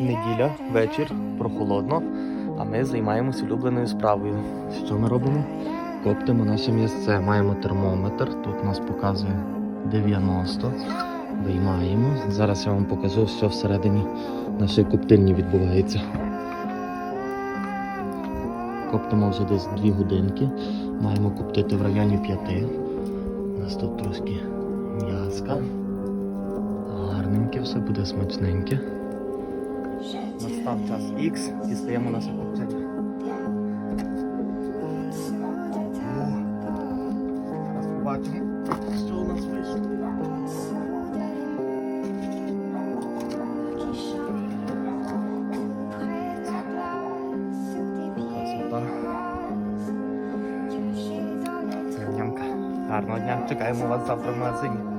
неділя, вечір, прохолодно, а ми займаємося улюбленою справою. Що ми робимо? Коптимо наше місце. Маємо термометр. Тут нас показує 90. Виймаємо. Зараз я вам покажу, що всередині нашої коптильні відбувається. Коптимо вже десь 2 годинки. Маємо коптити в районі 5. У нас тут трошки м'яска. Гарненьке, все буде смачненьке. Настав час X, дістаємо наше копчення. Зараз побачимо, що у нас вийшло. Гарного дня. Чекаємо вас завтра в магазині.